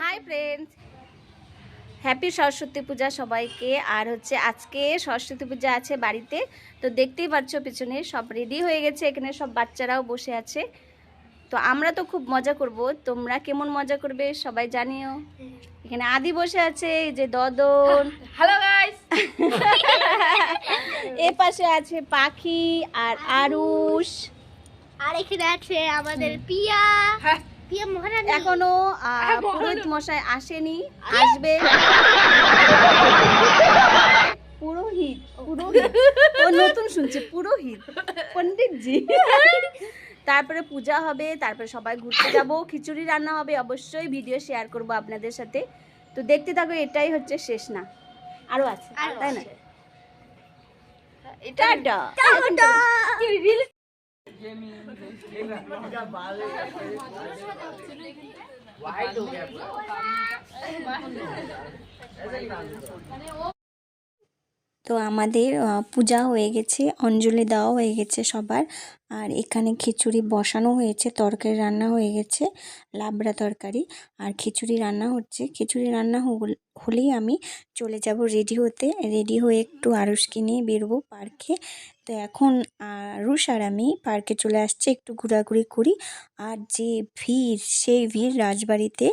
Hi friends happy Saraswati Puja সবাইকে। আর হচ্ছে আজকে সরস্বতী পূজা আছে বাড়িতে। তো দেখতেই পাচ্ছ পিছনে সব রেডি হয়ে গেছে। এখানে সব বাচ্চারাও বসে আছে। তো আমরা তো খুব মজা করব। তোমরা কেমন মজা করবে সবাই জানিও। এখানে আদি বসে আছে এই যে দদন। হ্যালো গাইস এ পাশে আছে পাখি আর আরুষ। আর এখানে আছে আমাদের পিয়া। মহারানী এখনও। পুরোহিত মশাই আসেনি আসবে। পুরোহিত পুরোহিত। ও নতুন শুনছে পুরোহিত পণ্ডিতজি। তারপরে পূজা হবে তারপরে সবাই ঘুরতে যাব খিচুড়ি রান্না হবে অবশ্যই ভিডিও শেয়ার করব আপনাদের সাথে। তো দেখতে থাকো এটাই হচ্ছে শেষ না। আরও আছে তাই না? আছে। টাটা তো আমাদের পূজা হয়ে গেছে, অঞ্জলি দেওয়া হয়ে গেছে সবার। আর এখানে খিচুড়ি বসানো হয়েছে, তরকারি রান্না হয়ে গেছে, লাবড়া তরকারি। আর খিচুড়ি রান্না হচ্ছে, খিচুড়ি রান্না হল- হলেই আমি চলে যাব রেডি হতে। রেডি হয়ে একটু আরুষকে নিয়ে বেরোবো পার্কে। তো এখন আরুষ আর আমি পার্কে চলে আসছে, একটু ঘোরাঘুরি করি। আর যে ভিড়, সেই ভিড় রাজবাড়িতে,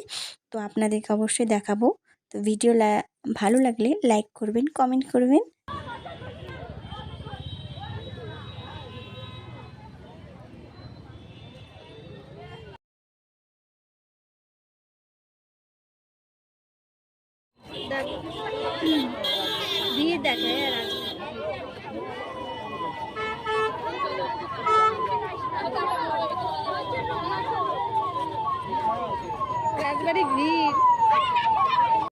তো আপনাদেরকে অবশ্যই দেখাবো। তো ভিডিও ভালো লাগলে লাইক করবেন, কমেন্ট করবেন। ভিড় দেখায় রাজবাড়ি ভিড়।